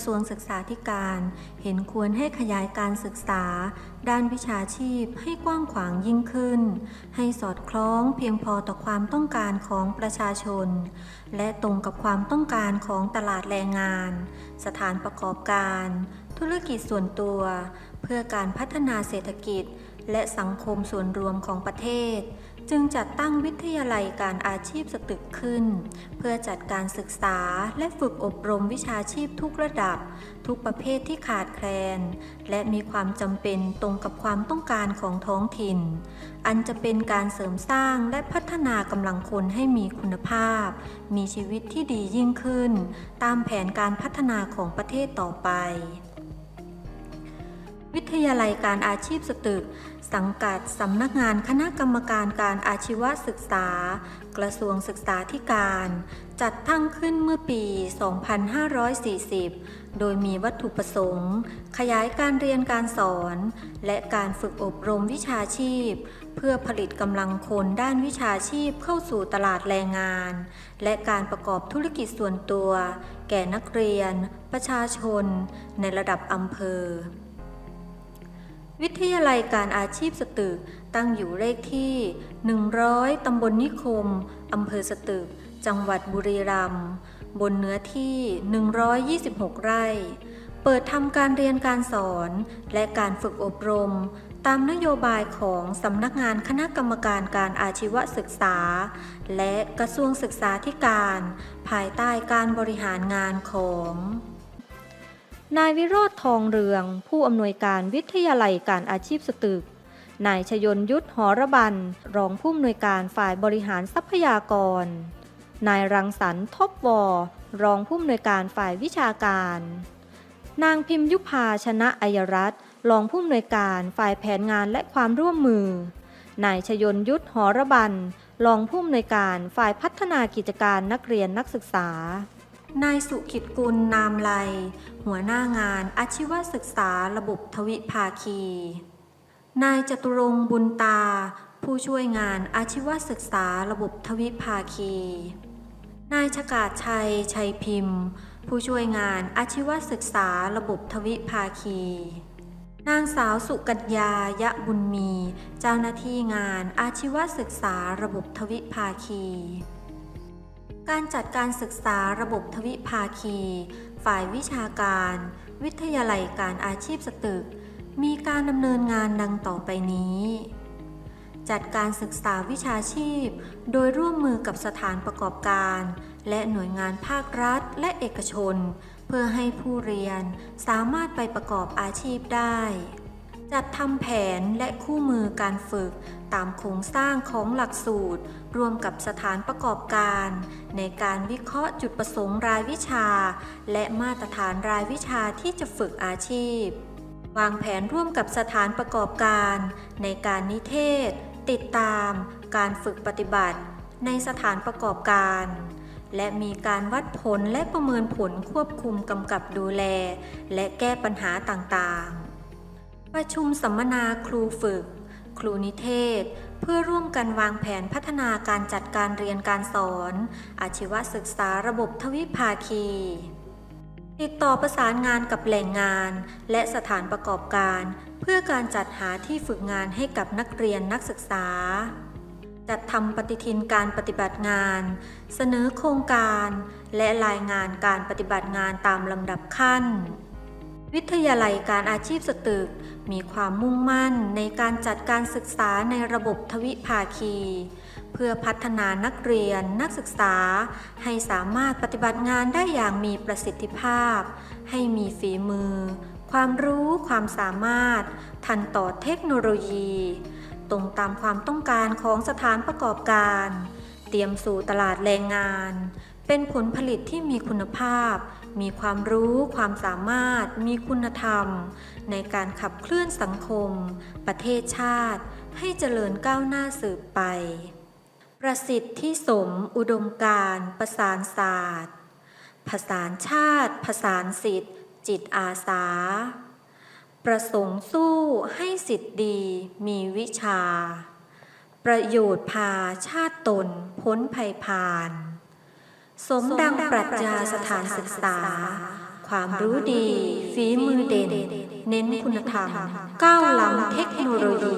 ระทรวงศึกษาธิการ เห็นควรให้ขยายการศึกษา ด้านวิชาชีพให้กว้างขวางยิ่งขึ้น ให้สอดคล้องเพียงพอต่อความต้องการของประชาชน และตรงกับความต้องการของตลาดแรงงาน สถานประกอบการ ธุรกิจส่วนตัว เพื่อการพัฒนาเศรษฐกิจ และสังคมส่วนรวมของประเทศ จึงจัดตั้งวิทยาลัยการอาชีพสตึกขึ้น เพื่อจัดการศึกษาและฝึกอบรมวิชาชีพทุกระดับ ทุกประเภทที่ขาดแคลน และมีความจำเป็นตรงกับความต้องการของท้องถิ่น อันจะเป็นการเสริมสร้างและพัฒนากำลังคนให้มีคุณภาพ มีชีวิตที่ดียิ่งขึ้น ตามแผนการพัฒนาของประเทศต่อไป วิทยาลัยการอาชีพสตึก สังกัดสำนักงานคณะกรรมการการอาชีวศึกษา กระทรวงศึกษาธิการ จัดตั้งขึ้นเมื่อปี 2540 โดยมีวัตถุประสงค์ ขยายการเรียนการสอน และการฝึกอบรมวิชาชีพ เพื่อผลิตกำลังคนด้านวิชาชีพเข้าสู่ตลาดแรงงาน และการประกอบธุรกิจส่วนตัว แก่นักเรียน ประชาชน ในระดับอำเภอ วิทยาลัยการอาชีพสตึกตั้งอยู่เลขที่ 100 ตำบลนิคม อำเภอสตึก จังหวัดบุรีรัมย์ บนเนื้อที่ 126 ไร่ เปิดทำการเรียนการสอนและการฝึกอบรม ตามนโยบายของสำนักงานคณะกรรมการการอาชีวศึกษา และกระทรวงศึกษาธิการ ภายใต้การบริหารงานของ นายวิโรธทองเรือง ผู้อำนวยการวิทยาลัยการอาชีพสตึก นายชยนยุทธหอระบัน รองผู้อำนวยการฝ่ายบริหารทรัพยากร นายรังสรรค์ทบวอรองผู้อำนวยการฝ่ายวิชาการ นางพิมยุพาชนะอัยรัตน์รองผู้อำนวยการฝ่ายแผนงานและความร่วมมือ นายชยนยุทธหอระบัน รองผู้อำนวยการฝ่ายพัฒนากิจการนักเรียนนักศึกษา นายสุขิตกุลนามไล หัวหน้างานอาชีวศึกษาระบบทวิภาคี นายจตุรงค์บุญตา ผู้ช่วยงานอาชีวศึกษาระบบทวิภาคี นายชกาชัย ชัยพิมพ์ ผู้ช่วยงานอาชีวศึกษาระบบทวิภาคี นางสาวสุกัญญายะบุญมี เจ้าหน้าที่งานอาชีวศึกษาระบบทวิภาคี การจัดการศึกษาระบบทวิภาคี ฝ่ายวิชาการ วิทยาลัยการอาชีพสตึก มีการดำเนินงานดังต่อไปนี้ จัดการศึกษาวิชาชีพ โดยร่วมมือกับสถานประกอบการ และหน่วยงานภาครัฐและเอกชน เพื่อให้ผู้เรียนสามารถไปประกอบอาชีพได้ จัดทำแผนและคู่มือการฝึกตามโครงสร้างของหลักสูตร รวมกับสถานประกอบการ ในการวิเคราะห์จุดประสงค์รายวิชา และมาตรฐานรายวิชาที่จะฝึกอาชีพ วางแผนร่วมกับสถานประกอบการ ในการนิเทศ ติดตาม การฝึกปฏิบัติ ในสถานประกอบการและมีการวัดผลและประเมินผลควบคุมกำกับดูแล และแก้ปัญหาต่างๆ ประชุมสัมมนาครูฝึก ครูนิเทศ เพื่อร่วมกันวางแผนพัฒนาการจัดการเรียนการสอน อาชีวศึกษาระบบทวิภาคี ติดต่อประสานงานกับแหล่งงาน และสถานประกอบการ เพื่อการจัดหาที่ฝึกงานให้กับนักเรียนนักศึกษา จัดทำปฏิทินการปฏิบัติงาน เสนอโครงการ และรายงานการปฏิบัติงานตามลำดับขั้น วิทยาลัยการอาชีพสตึก มีความมุ่งมั่นในการจัดการศึกษาในระบบทวิภาคี เพื่อพัฒนานักเรียนนักศึกษา ให้สามารถปฏิบัติงานได้อย่างมีประสิทธิภาพ ให้มีฝีมือ ความรู้ความสามารถ ทันต่อเทคโนโลยี ตรงตามความต้องการของสถานประกอบการ เตรียมสู่ตลาดแรงงาน เป็นผลผลิตที่มีคุณภาพ มีความรู้ ความสามารถ มีคุณธรรม ในการขับเคลื่อนสังคม ประเทศชาติ ให้เจริญก้าวหน้าสืบไป ประสิทธิ์ที่สม อุดมการประสานศาสตร์ ผสานชาติ ผสานสิทธิ์ จิตอาสา ประสงค์สู้ให้สิทธิ์ดี มีวิชา ประโยชน์พาชาติตน พ้นภัยพาน สมดังปรัชญาสถานศึกษา ความรู้ดีฝีมือเด่น เน้นคุณธรรม ก้าวล้ำเทคโนโลยี